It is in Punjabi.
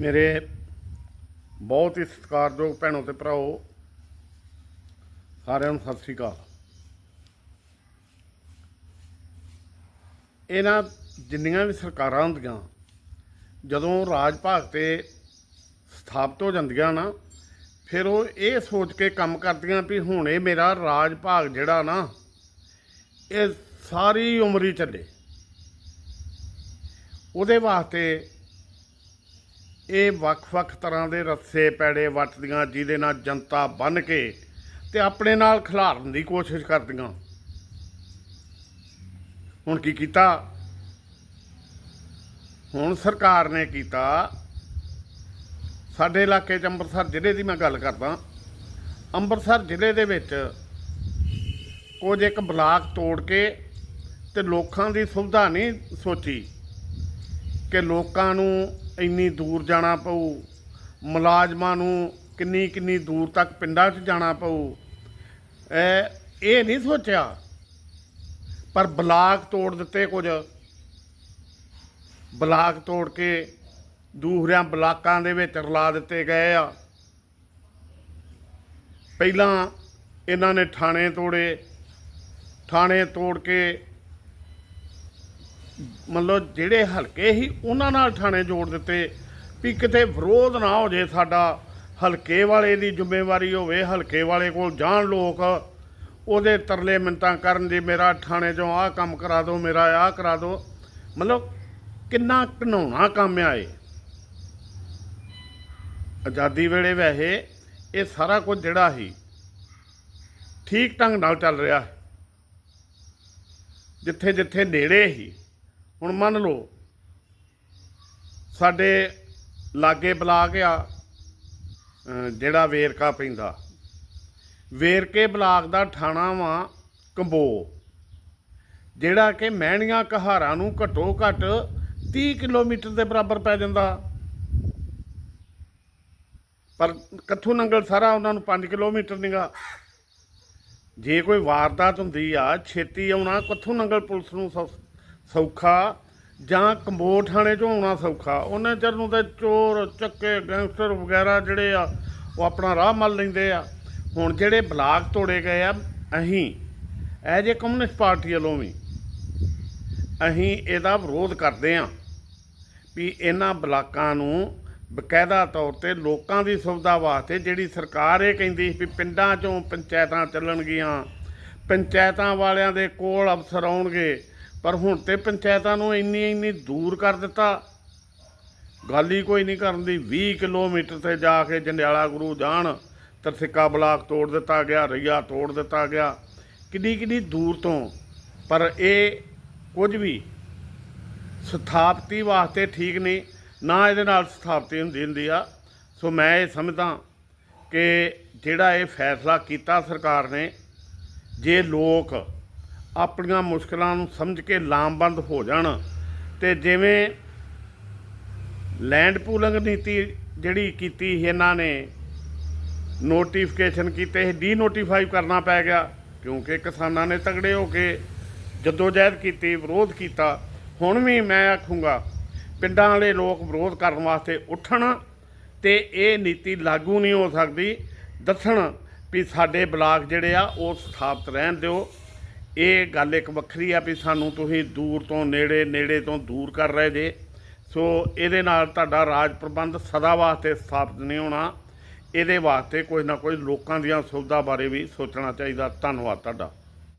ਮੇਰੇ ਬਹੁਤ ਹੀ ਸਤਿਕਾਰਯੋਗ ਭੈਣੋ ਤੇ ਭਰਾਓ, ਸਾਰਿਆਂ ਨੂੰ ਸਤਿ ਸ੍ਰੀ ਅਕਾਲ। ਇਹਨਾਂ ਜਿੰਨੀਆਂ ਵੀ ਸਰਕਾਰਾਂ ਹੁੰਦੀਆਂ, ਜਦੋਂ ਰਾਜ ਭਾਗ ਤੇ ਸਥਾਪਿਤ ਹੋ ਜਾਂਦੀਆਂ ਨਾ, ਫਿਰ ਉਹ ਇਹ ਸੋਚ ਕੇ ਕੰਮ ਕਰਦੀਆਂ ਵੀ ਹੁਣ ਇਹ ਮੇਰਾ ਰਾਜ ਭਾਗ ਜਿਹੜਾ ਨਾ, ਇਹ ਸਾਰੀ ਉਮਰ ਹੀ ਚੱਲੇ। ਉਹਦੇ ਵਾਸਤੇ ਇਹ ਵੱਖ-ਵੱਖ ਤਰ੍ਹਾਂ ਦੇ ਰੱਸੇ ਪੈੜੇ ਵੱਟਦੀਆਂ, ਜਿਹਦੇ ਨਾਲ ਜਨਤਾ ਬੰਨ ਕੇ ਤੇ ਆਪਣੇ ਨਾਲ ਖਿਲਾਰਨ ਦੀ ਕੋਸ਼ਿਸ਼ ਕਰਦੀਆਂ। ਹੁਣ ਕੀ ਕੀਤਾ? ਹੁਣ ਸਰਕਾਰ ਨੇ ਕੀਤਾ, ਸਾਡੇ ਇਲਾਕੇ ਚ ਅੰਮ੍ਰਿਤਸਰ ਜ਼ਿਲ੍ਹੇ ਦੀ ਮੈਂ ਗੱਲ ਕਰਦਾ, ਅੰਮ੍ਰਿਤਸਰ ਜ਼ਿਲ੍ਹੇ ਦੇ ਵਿੱਚ ਕੁਝ ਇੱਕ ਬਲਾਕ ਤੋੜ ਕੇ ਤੇ ਲੋਕਾਂ ਦੀ ਸੁਵਿਧਾ ਨਹੀਂ ਸੋਚੀ ਕਿ ਲੋਕਾਂ ਨੂੰ ਇੰਨੀ ਦੂਰ ਜਾਣਾ ਪਊ। ਮੁਲਾਜ਼ਮਾਂ ਨੂੰ ਕਿੰਨੀ ਕਿੰਨੀ ਦੂਰ ਤੱਕ ਪਿੰਡਾਂ 'ਚ ਜਾਣਾ ਪਊ। ਇਹ ਨਹੀਂ ਸੋਚਿਆ? ਪਰ ਬਲਾਕ ਤੋੜ ਦਿੱਤੇ ਕੁਝ। ਬਲਾਕ ਤੋੜ ਕੇ ਦੂਸਰਿਆਂ ਬਲਾਕਾਂ ਦੇ ਵਿੱਚ ਰਲਾ ਦਿੱਤੇ ਗਏ ਆ। ਪਹਿਲਾਂ ਇਹਨਾਂ ਨੇ ਥਾਣੇ ਤੋੜੇ। ਥਾਣੇ ਤੋੜ ਕੇ ਮਤਲਬ ਜਿਹੜੇ ਹਲਕੇ ਸੀ ਉਹਨਾਂ ਨਾਲ ਥਾਣੇ ਜੋੜ ਦਿੱਤੇ ਵੀ ਕਿਤੇ ਵਿਰੋਧ ਨਾ ਹੋ ਜੇ ਸਾਡਾ, ਹਲਕੇ ਵਾਲੇ ਦੀ ਜ਼ਿੰਮੇਵਾਰੀ ਹੋਵੇ, ਹਲਕੇ ਵਾਲੇ ਕੋਲ ਜਾਣ ਲੋਕ, ਉਹਦੇ ਤਰਲੇ ਮਿੰਤਾਂ ਕਰਨ ਦੀ, ਮੇਰਾ ਥਾਣੇ 'ਚੋਂ ਆਹ ਕੰਮ ਕਰਾ ਦਿਓ, ਮੇਰਾ ਆਹ ਕਰਾ ਦਿਓ। ਮਤਲਬ ਕਿੰਨਾ ਘਿਨਾਉਣਾ ਕੰਮ ਆ ਇਹ। ਆਜ਼ਾਦੀ ਵੇਲੇ ਵੈਸੇ ਇਹ ਸਾਰਾ ਕੁਝ ਜਿਹੜਾ ਸੀ, ਠੀਕ ਢੰਗ ਨਾਲ ਚੱਲ ਰਿਹਾ ਜਿੱਥੇ ਜਿੱਥੇ ਨੇੜੇ ਸੀ ਹੁਣ ਮੰਨ ਲਓ, ਸਾਡੇ ਲਾਗੇ ਬਲਾਕ ਆ ਜਿਹੜਾ ਵੇਰਕਾ ਪੈਂਦਾ। ਵੇਰਕੇ ਬਲਾਕ ਦਾ ਥਾਣਾ ਵਾ ਕੰਬੋ, ਜਿਹੜਾ ਕਿ ਮਹਿਣੀਆਂ ਕਹਾਰਾਂ ਨੂੰ ਘੱਟੋ ਘੱਟ 30 ਕਿਲੋਮੀਟਰ ਦੇ ਬਰਾਬਰ ਪੈ ਜਾਂਦਾ। ਪਰ ਕੱਥੂ ਨੰਗਲ ਸਾਰਾ ਉਹਨਾਂ ਨੂੰ 5 ਕਿਲੋਮੀਟਰ ਨਿਗਾ। ਜੇ ਕੋਈ ਵਾਰਦਾਤ ਹੁੰਦੀ ਆ, ਛੇਤੀ ਆਉਣਾ, ਕੱਥੂ ਨੰਗਲ ਪੁਲਿਸ ਨੂੰ ਸੌ- ਸੌਖਾ ਜਾਂ ਕੰਬੋਟ ਥਾਣੇ ਚੋਂ ਆਉਣਾ ਸੌਖਾ। ਉਹਨਾਂ ਚਿਰ ਨੂੰ ਤੇ ਚੋਰ, ਚੱਕੇ, ਗੈਂਗਸਟਰ ਵਗੈਰਾ ਜਿਹੜੇ ਆ, ਉਹ ਆਪਣਾ ਰਾਹ ਮੱਲ ਲੈਂਦੇ ਆ। ਹੁਣ ਜਿਹੜੇ ਬਲਾਕ ਤੋੜੇ ਗਏ ਆ, ਅਸੀਂ ਐਜ ਏ ਕਮਿਊਨਿਸਟ ਪਾਰਟੀ ਵੱਲੋਂ ਵੀ, ਅਸੀਂ ਇਹਦਾ ਵਿਰੋਧ ਕਰਦੇ ਆ ਵੀ ਇਹਨਾਂ ਬਲਾਕਾਂ ਨੂੰ ਬਕਾਇਦਾ ਤੌਰ ਤੇ ਲੋਕਾਂ ਦੀ ਸੁਵਿਧਾ ਵਾਸਤੇ ਜਿਹੜੀ ਸਰਕਾਰ ਇਹ ਕਹਿੰਦੀ ਸੀ ਵੀ ਪਿੰਡਾਂ ਚੋਂ ਪੰਚਾਇਤਾਂ ਚੱਲਣਗੀਆਂ, ਪੰਚਾਇਤਾਂ ਵਾਲਿਆਂ ਦੇ ਕੋਲ ਅਫਸਰ ਆਉਣਗੇ ਪਰ ਹੁਣ ਤੇ ਪੰਚਾਇਤਾਂ ਨੂੰ ਇੰਨੀ ਇੰਨੀ ਦੂਰ ਕਰ ਦਿੱਤਾ। ਗੱਲ ਹੀ ਕੋਈ ਨਹੀਂ ਕਰਨ ਦੀ। 20 ਕਿਲੋਮੀਟਰ ਤੇ ਜਾ ਕੇ ਜੰਡਿਆਲਾ ਗੁਰੂ ਜਾਣ, ਤਰਸਿੱਕਾ ਬਲਾਕ ਤੋੜ ਦਿੱਤਾ ਗਿਆ, ਰਈਆ ਤੋੜ ਦਿੱਤਾ ਗਿਆ। ਕਿੰਨੀ ਕਿੰਨੀ ਦੂਰ ਤੋਂ। ਪਰ ਇਹ ਕੁਝ ਵੀ ਸਥਾਪਤੀ ਵਾਸਤੇ ਠੀਕ ਨਹੀਂ, ਨਾ ਇਹਦੇ ਨਾਲ ਸਥਾਪਤੀ ਹੁੰਦੀ ਹੁੰਦੀ ਆ। ਸੋ ਮੈਂ ਇਹ ਸਮਝਦਾ ਕਿ ਜਿਹੜਾ ਇਹ ਫੈਸਲਾ ਕੀਤਾ ਸਰਕਾਰ ਨੇ, ਜੇ ਲੋਕ ਆਪਣੀਆਂ ਮੁਸ਼ਕਲਾਂ ਨੂੰ ਸਮਝ ਕੇ ਲਾਮਬੰਦ ਹੋ ਜਾਣ ਤੇ ਜਿਵੇਂ ਲੈਂਡ ਪੂਲਿੰਗ ਨੀਤੀ ਜਿਹੜੀ ਕੀਤੀ ਸੀ, ਇਹਨਾਂ ਨੇ ਨੋਟੀਫਿਕੇਸ਼ਨ ਕੀਤੇ ਡੀ ਨੋਟੀਫਾਈ ਕਰਨਾ ਪੈ ਗਿਆ, ਕਿਉਂਕਿ ਕਿਸਾਨਾਂ ਨੇ ਤਗੜੇ ਹੋ ਕੇ ਜਦੋਜਹਿਦ ਕੀਤੀ, ਵਿਰੋਧ ਕੀਤਾ। ਹੁਣ ਵੀ ਮੈਂ ਆਖੂੰਗਾ, ਪਿੰਡਾਂ ਵਾਲੇ ਲੋਕ ਵਿਰੋਧ ਕਰਨ ਵਾਸਤੇ ਉੱਠਣ ਤੇ ਇਹ ਨੀਤੀ ਲਾਗੂ ਨਹੀਂ ਹੋ ਸਕਦੀ। ਦੱਸਣ ਵੀ ਸਾਡੇ ਬਲਾਕ ਜਿਹੜੇ ਆ, ਉਹ ਸਥਾਪਿਤ ਰਹਿਣ ਦਿਓ। ਇਹ ਗੱਲ ਇੱਕ ਵੱਖਰੀ ਆ ਵੀ ਸਾਨੂੰ ਤੁਸੀਂ ਦੂਰ ਤੋਂ ਨੇੜੇ ਨੇੜੇ ਤੋਂ ਦੂਰ ਕਰ ਰਹੇ ਜੇ। ਸੋ ਇਹਦੇ ਨਾਲ ਤੁਹਾਡਾ ਰਾਜ ਪ੍ਰਬੰਧ ਸਦਾ ਵਾਸਤੇ ਸਥਾਪਿਤ ਨਹੀਂ ਹੋਣਾ। ਇਹਦੇ ਵਾਸਤੇ ਕੋਈ ਨਾ ਕੋਈ ਲੋਕਾਂ ਦੀਆਂ ਸੁਵਿਧਾ ਬਾਰੇ ਵੀ ਸੋਚਣਾ ਚਾਹੀਦਾ। ਧੰਨਵਾਦ ਤੁਹਾਡਾ।